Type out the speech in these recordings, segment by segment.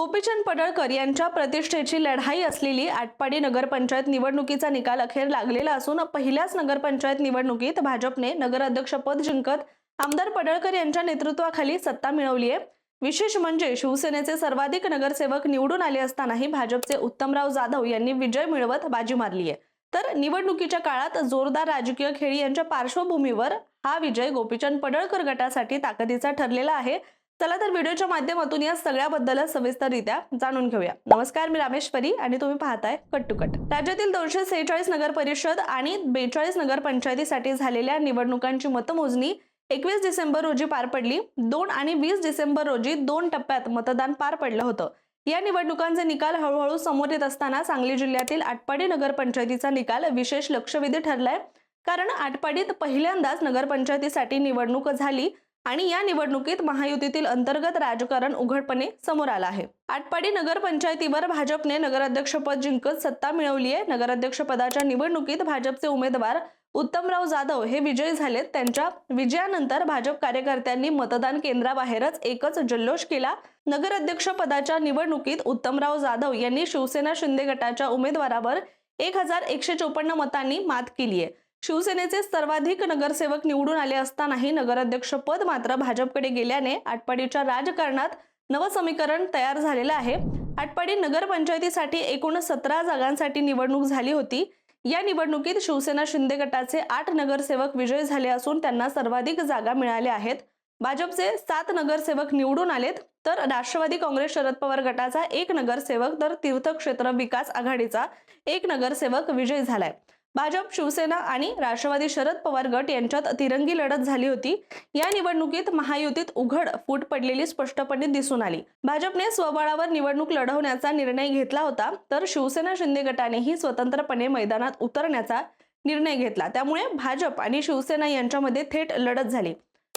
गोपीचंद पडळकर यांच्या प्रतिष्ठेची लढाई असलेली आटपाडी नगरपंचायत निवडणुकीचा निकाल अखेर लागलेला असून पहिल्याच नगरपंचायत निवडणुकीत भाजपने नगराध्यक्षपद जिंकत आमदार पडळकर यांच्या नेतृत्वाखाली सत्ता मिळवली आहे. विशेष म्हणजे शिवसेनेचे सर्वाधिक नगरसेवक निवडून आले असतानाही भाजपचे उत्तमराव जाधव यांनी विजय मिळवत बाजी मारली आहे. तर निवडणुकीच्या काळात जोरदार राजकीय खेळी यांच्या पार्श्वभूमीवर हा विजय गोपीचंद पडळकर गटासाठी ताकदीचा ठरलेला आहे. चला तर व्हिडिओच्या माध्यमातून या सगळ्याबद्दल सविस्तररित्या जाणून घेऊया. नमस्कार मी रामेश्वरी आणि तुम्ही पाहताय कट टू कट. राज्यातील दोनशे सेहेचाळीस नगर परिषद आणि बेचाळीस नगर पंचायतीसाठी झालेल्या निवडणुकांची मतमोजणी एकवीस डिसेंबर रोजी पार पडली. दोन आणि वीस डिसेंबर रोजी दोन टप्प्यात मतदान पार पडलं होतं. या निवडणुकांचे निकाल हळूहळू समोर येत असताना सांगली जिल्ह्यातील आटपाडी नगरपंचायतीचा निकाल विशेष लक्षवेधी ठरलाय. कारण आटपाडीत पहिल्यांदाच नगरपंचायतीसाठी निवडणूक झाली. आणि या निवडणुकीत महायुतीतील अंतर्गत राजकारण उघडपणे समोर आलं आहे. आटपाडी नगरपंचायतीवर भाजपने नगराध्यक्षपद जिंकत सत्ता मिळवली आहे नगराध्यक्षपदाच्या निवडणुकीत भाजपचे उमेदवार उत्तमराव जाधव हे विजयी झालेत. त्यांच्या विजयानंतर भाजप कार्यकर्त्यांनी मतदान केंद्राबाहेरच एकच जल्लोष केला. नगराध्यक्ष पदाच्या निवडणुकीत उत्तमराव जाधव यांनी शिवसेना शिंदे गटाच्या उमेदवारावर एक हजार एकशे चोपन्न मतांनी मात केली आहे शिवसेनेचे सर्वाधिक नगरसेवक निवडून आले असतानाही नगराध्यक्ष पद मात्र भाजपकडे गेल्याने आटपाडीच्या राजकारणात नवसमीकरण तयार झालेलं आहे. आटपाडी नगरपंचायतीसाठी एकूण सतरा जागांसाठी निवडणूक झाली होती. या निवडणुकीत शिवसेना शिंदे गटाचे आठ नगरसेवक विजयी झाले असून त्यांना सर्वाधिक जागा मिळाल्या आहेत. भाजपचे सात नगरसेवक निवडून आलेत तर राष्ट्रवादी काँग्रेस शरद पवार गटाचा एक नगरसेवक तर तीर्थक्षेत्र विकास आघाडीचा एक नगरसेवक विजयी झालाय. भाजप शिवसेना आणि राष्ट्रवादी शरद पवार गट यांच्यात तिरंगी लढत झाली होती. या निवडणुकीत महायुतीत उघड फूट पडलेली स्पष्टपणे दिसून आली. भाजपने स्वबळावर निवडणूक लढवण्याचा निर्णय घेतला होता तर शिवसेना शिंदे गटानेही स्वतंत्रपणे मैदानात उतरण्याचा निर्णय घेतला. त्यामुळे भाजप आणि शिवसेना यांच्यामध्ये थेट लढत झाली.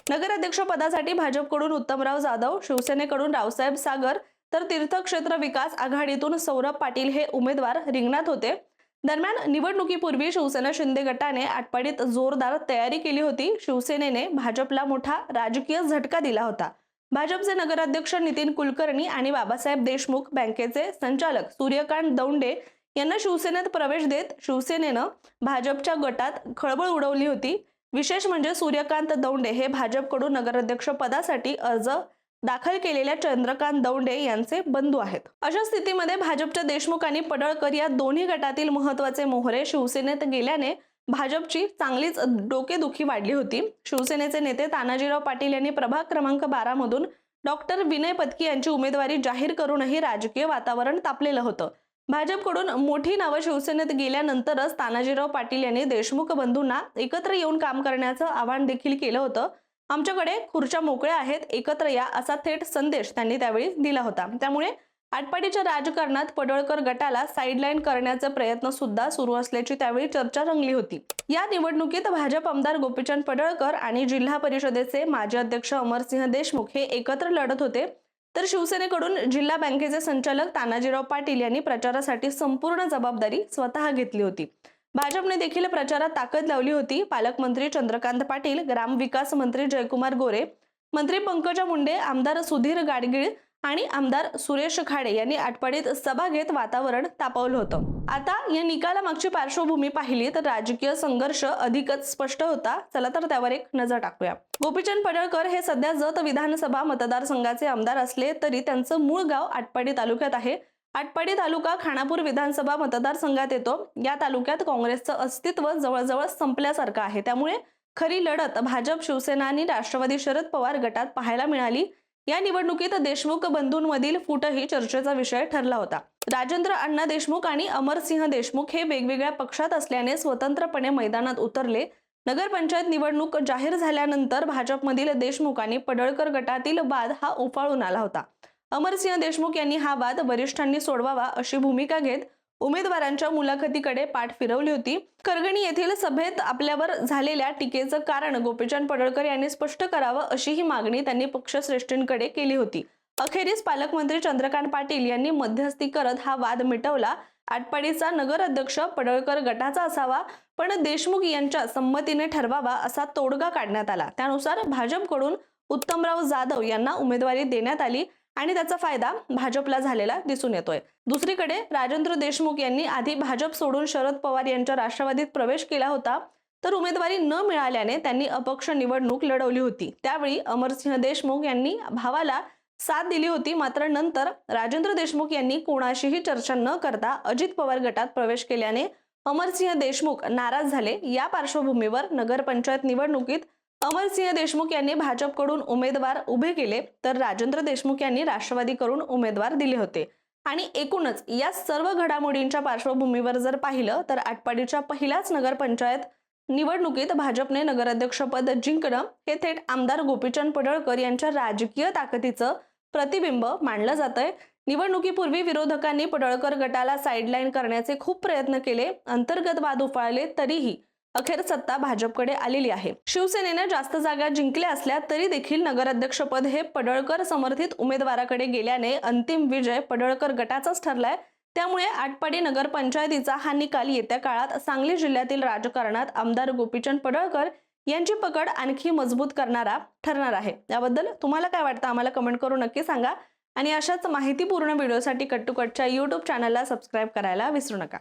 नगराध्यक्ष पदासाठी भाजपकडून उत्तमराव जाधव शिवसेनेकडून रावसाहेब सागर तर तीर्थक्षेत्र विकास आघाडीतून सौरभ पाटील हे उमेदवार रिंगणात होते. दरम्यान निवडणुकीपूर्वी शिवसेना शिंदे गटाने आटपाडीत जोरदार तयारी केली होती. शिवसेनेने भाजपला मोठा राजकीय झटका दिला होता. भाजपचे नगराध्यक्ष नितीन कुलकर्णी आणि बाबासाहेब देशमुख बँकेचे संचालक सूर्यकांत दौंडे यांना शिवसेनेत प्रवेश देत शिवसेनेनं भाजपच्या गटात खळबळ उडवली होती. विशेष म्हणजे सूर्यकांत दौंडे हे भाजपकडून नगराध्यक्ष पदासाठी अर्ज दाखल केलेल्या चंद्रकांत दौंडे यांचे बंधू आहेत. अशा स्थितीमध्ये भाजपच्या देशमुख आणि पडळकर या दोन्ही गटातील महत्त्वाचे मोहरे शिवसेनेत गेल्याने भाजपची चांगलीच डोकेदुखी वाढली होती. शिवसेनेचे नेते तानाजीराव पाटील यांनी प्रभाग क्रमांक बारा मधून डॉक्टर विनय पत्की यांची उमेदवारी जाहीर करूनही राजकीय वातावरण तापलेलं होतं. भाजपकडून मोठी नावं शिवसेनेत गेल्यानंतरच तानाजीराव पाटील यांनी देशमुख बंधूंना एकत्र येऊन काम करण्याचं आवाहन देखील केलं होतं. आमच्याकडे खुर्च्या मोकळ्या आहेत एकत्र या असा थेट संदेश त्यांनी त्यावेळी दिला होता. त्यामुळे आटपाडीच्या राजकारणात पडळकर गटाला साईडलाईन करण्याचा प्रयत्न सुद्धा सुरू असल्याची त्यावेळी चर्चा रंगली होती. या निवडणुकीत भाजप आमदार गोपीचंद पडळकर आणि जिल्हा परिषदेचे माजी अध्यक्ष अमरसिंह देशमुख हे एकत्र लढत होते. तर शिवसेनेकडून जिल्हा बँकेचे संचालक तानाजीराव पाटील यांनी प्रचारासाठी संपूर्ण जबाबदारी स्वतः घेतली होती. भाजपने देखील प्रचारात ताकद लावली होती. पालकमंत्री चंद्रकांत पाटील ग्रामविकास मंत्री जयकुमार गोरे मंत्री पंकजा मुंडे आमदार सुधीर गाडगीळ आणि आमदार सुरेश खाडे यांनी आटपाडीत सभा घेत वातावरण तापवलं होतं. आता या निकालामागची पार्श्वभूमी पाहिली तर राजकीय संघर्ष अधिकच स्पष्ट होता. चला तर त्यावर एक नजर टाकूया. गोपीचंद पडळकर हे सध्या जत विधानसभा मतदारसंघाचे आमदार असले तरी त्यांचं मूळ गाव आटपाडी तालुक्यात आहे. आटपाडी तालुका खानापूर विधानसभा मतदारसंघात येतो. या तालुक्यात काँग्रेसचं अस्तित्व जवळजवळ संपल्यासारखं आहे. त्यामुळे खरी लढत भाजप शिवसेना आणि राष्ट्रवादी शरद पवार गटात पाहायला मिळाली. या निवडणुकीत देशमुख बंधूंमधील फूटही चर्चेचा विषय ठरला होता. राजेंद्र अण्णा देशमुख आणि अमरसिंह देशमुख हे वेगवेगळ्या पक्षात असल्याने स्वतंत्रपणे मैदानात उतरले. नगरपंचायत निवडणूक जाहीर झाल्यानंतर भाजपमधील देशमुख आणि पडळकर गटातील वाद हा उफाळून आला होता. अमरसिंह देशमुख यांनी हा वाद वरिष्ठांनी सोडवावा अशी भूमिका घेत उमेदवारांच्या मुलाखतीकडे पाठ फिरवली होती. करगणी येथील सभेत आपल्यावर झालेल्या टीकेचं कारण गोपीचंद पडळकर यांनी स्पष्ट करावं अशी ही मागणी त्यांनी पक्षश्रेष्ठींकडे केली होती. अखेरीस पालकमंत्री चंद्रकांत पाटील यांनी मध्यस्थी करत हा वाद मिटवला. आटपाडीचा नगर अध्यक्ष पडळकर गटाचा असावा पण देशमुख यांच्या संमतीने ठरवावा असा तोडगा काढण्यात आला. त्यानुसार भाजपकडून उत्तमराव जाधव यांना उमेदवारी देण्यात आली. आणि त्याचा फायदा भाजपला झालेला दिसून येतोय. दुसरीकडे राजेंद्र देशमुख यांनी आधी भाजप सोडून शरद पवार यांच्या राष्ट्रवादीत प्रवेश केला होता तर उमेदवारी न मिळाल्याने त्यांनी अपक्ष निवडणूक लढवली होती. त्यावेळी अमरसिंह देशमुख यांनी भावाला साथ दिली होती मात्र नंतर राजेंद्र देशमुख यांनी कोणाशीही चर्चा न करता अजित पवार गटात प्रवेश केल्याने अमरसिंह देशमुख नाराज झाले. या पार्श्वभूमीवर नगरपंचायत निवडणुकीत अमरसिंह देशमुख यांनी भाजपकडून उमेदवार उभे केले तर राजेंद्र देशमुख यांनी राष्ट्रवादीकडून उमेदवार दिले होते. आणि एकूणच या सर्व घडामोडींच्या पार्श्वभूमीवर जर पाहिलं तर आटपाडीच्या पहिल्याच नगरपंचायत निवडणुकीत भाजपने नगराध्यक्षपद जिंकणं हे थेट आमदार गोपीचंद पडळकर यांच्या राजकीय ताकदीचं प्रतिबिंब मानलं जात आहे निवडणुकीपूर्वी विरोधकांनी पडळकर गटाला साईडलाईन करण्याचे खूप प्रयत्न केले अंतर्गत वाद उफाळले तरीही अखेर सत्ता भाजपकडे आलेली आहे. शिवसेनेनं जास्त जागा जिंकल्या असल्या तरी देखील नगराध्यक्षपद हे पडळकर समर्थित उमेदवाराकडे गेल्याने अंतिम विजय पडळकर गटाचाच ठरलाय. त्यामुळे आटपाडी नगरपंचायतीचा हा निकाल येत्या काळात सांगली जिल्ह्यातील राजकारणात आमदार गोपीचंद पडळकर यांची पकड आणखी मजबूत करणारा ठरणार आहे. याबद्दल तुम्हाला काय वाटतं आम्हाला कमेंट करून नक्की सांगा. आणि अशाच माहितीपूर्ण व्हिडिओसाठी कट्टुकटच्या यूट्यूब चॅनलला सबस्क्राईब करायला विसरू नका.